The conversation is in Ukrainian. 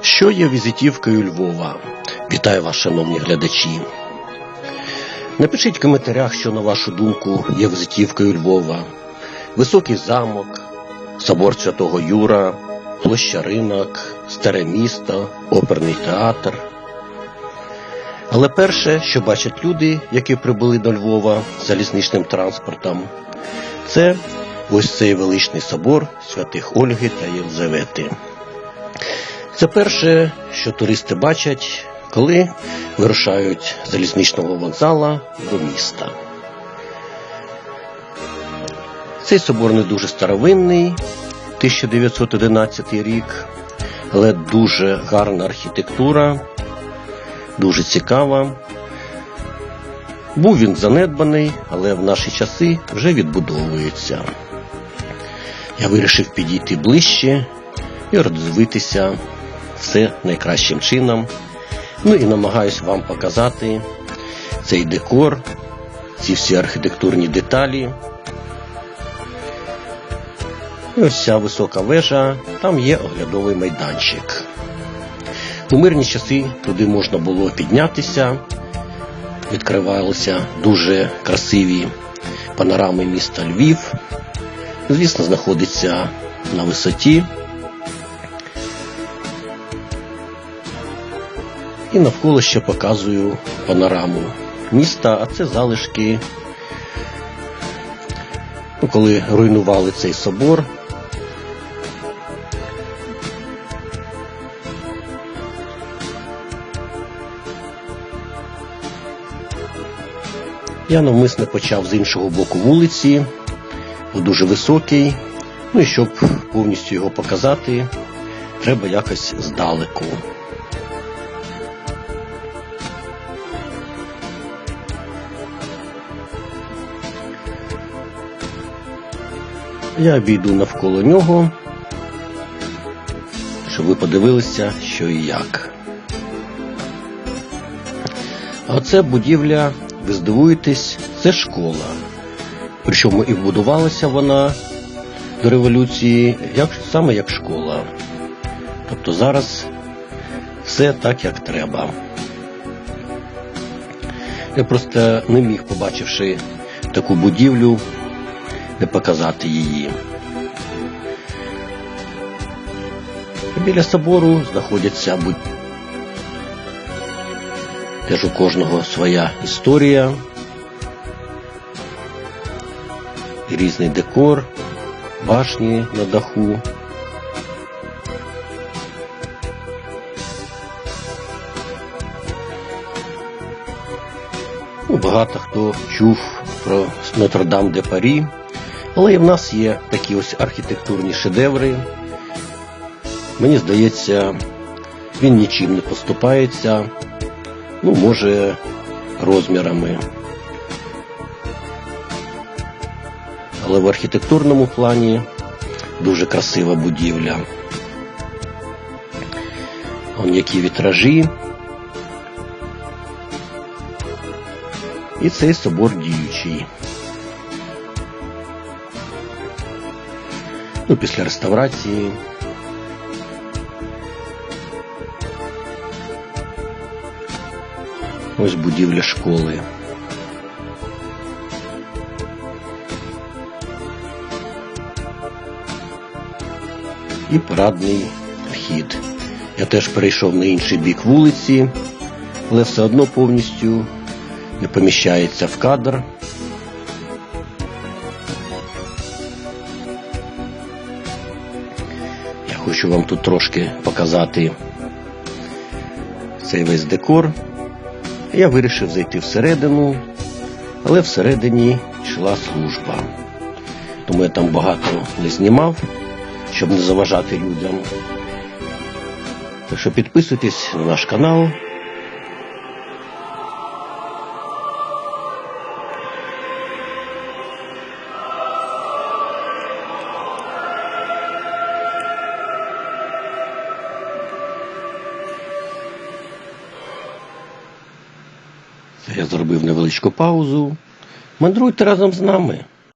Що є візитівкою Львова? Вітаю вас, шановні глядачі. Напишіть в коментарях, що, на вашу думку, є візитівкою Львова. Високий замок, собор Святого Юра, площа ринок, старе місто, оперний театр. Але перше, що бачать люди, які прибули до Львова залізничним транспортом, це ось цей величний собор святих Ольги та Єлизавети. Це перше, що туристи бачать, коли вирушають з залізничного вокзала до міста. Цей собор не дуже старовинний, 1911 рік, але дуже гарна архітектура, дуже цікава. Був він занедбаний, але в наші часи вже відбудовується. Я вирішив підійти ближче і роздивитися все найкращим чином. Ну і намагаюсь вам показати цей декор, ці всі архітектурні деталі. І ось ця висока вежа, там є оглядовий майданчик. У мирні часи туди можна було піднятися, відкривалися дуже красиві панорами міста Львів. Звісно, знаходиться на висоті. І навколо ще показую панораму міста, а це залишки, ну, коли руйнували цей собор. Я навмисне почав з іншого боку вулиці, дуже високий. Ну і щоб повністю його показати, треба якось здалеку. Я обійду навколо нього, щоб ви подивилися, що і як. А це будівля, ви здивуєтесь, це школа. Причому і вбудувалася вона до революції як, саме як школа. Тобто зараз все так, як треба. Я просто не міг, побачивши таку будівлю, не показати її. Біля собору знаходяться будь... теж у кожного своя історія, і різний декор, башні на даху. Ну, Багато хто чув про Нотр-Дам де Парі, але і в нас є такі ось архітектурні шедеври. Мені здається, він нічим не поступається, ну, може, розмірами. Але в архітектурному плані дуже красива будівля. Вон які вітражі. І цей собор діючий. Ну, після реставрації. Ось будівля школи. І парадний вхід. Я теж перейшов на інший бік вулиці, але все одно повністю не поміщається в кадр. Хочу вам тут трошки показати цей весь декор. Я вирішив зайти всередину, але всередині йшла служба. Тому я там багато не знімав, щоб не заважати людям. Так що підписуйтесь на наш канал. Я зробив невеличку паузу. Мандруйте разом з нами.